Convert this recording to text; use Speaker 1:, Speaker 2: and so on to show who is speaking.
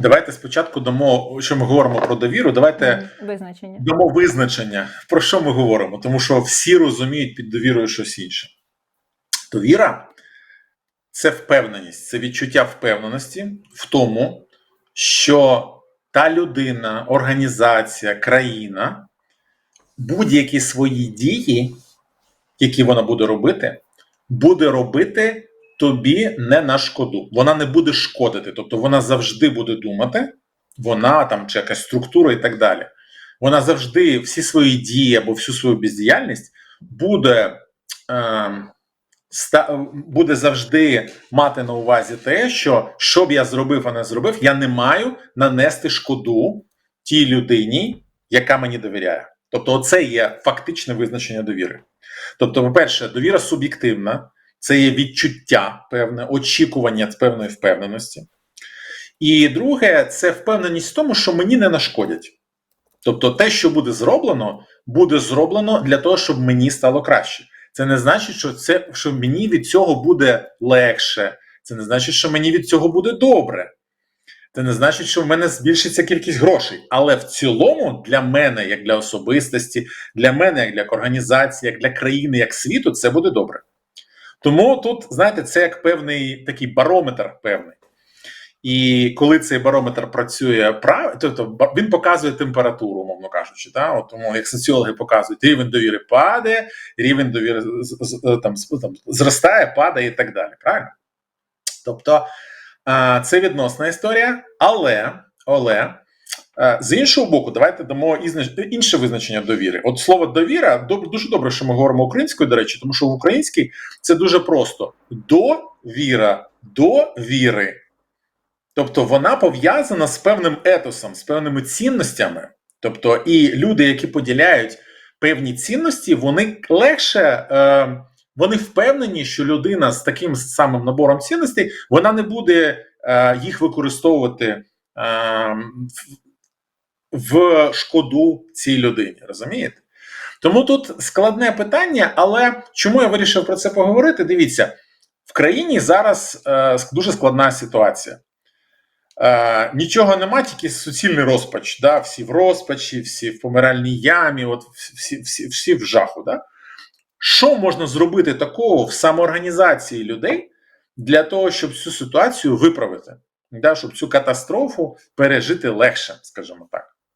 Speaker 1: Давайте спочатку дамо, що ми говоримо про довіру. Давайте
Speaker 2: Визначення.
Speaker 1: дамо визначення, про що ми говоримо, тому що всі розуміють під довірою щось інше. Довіра це впевненість, це відчуття впевненості в тому, що та людина, організація, країна будь-які свої дії, які вона буде робити, буде робити тобі не на шкоду. Вона не буде шкодити. Тобто вона завжди буде думати, вона там чи якась структура і так далі. Вона завжди всі свої дії або всю свою бездіяльність буде, е, буде завжди мати на увазі те, що що б я зробив, а не зробив, я не маю нанести шкоду тій людині, яка мені довіряє. Тобто, це є фактичне визначення довіри. Тобто, по-перше, довіра суб'єктивна, це є відчуття певне, очікування певної впевненості. І друге, це впевненість в тому, що мені не нашкодять. Тобто, те, що буде зроблено, буде зроблено для того, щоб мені стало краще. Це не значить, що це що мені від цього буде легше. Це не значить, що мені від цього буде добре. Це не значить, що в мене збільшиться кількість грошей. Але в цілому, для мене, як для особистості, для мене, як для організації, як для країни, як світу, це буде добре. Тому тут, знаєте, це як певний такий барометр певний. І коли цей барометр працює прав, тобто він показує температуру, мовно кажучи. Да? От, тому як соціологи показують, рівень довіри падає, рівень довіри там, там, зростає, падає і так далі. Правильно? Тобто це відносна історія, але, але з іншого боку, давайте дамо інше визначення довіри. От слово довіра дуже добре, що ми говоримо українською, до речі, тому що в українській це дуже просто: довіра, до віри. Тобто вона пов'язана з певним етосом, з певними цінностями. Тобто, і люди, які поділяють певні цінності, вони легше, е, вони впевнені, що людина з таким самим набором цінностей вона не буде е, їх використовувати е, в шкоду цій людині. Розумієте? Тому тут складне питання, але чому я вирішив про це поговорити? Дивіться, в країні зараз е, дуже складна ситуація. Е, нічого нема, тільки суцільний розпач. Да? Всі в розпачі, всі в помиральній ямі, от всі, всі, всі в жаху. Да? Що можна зробити такого в самоорганізації людей для того, щоб цю ситуацію виправити, да? щоб цю катастрофу пережити легше, скажімо так.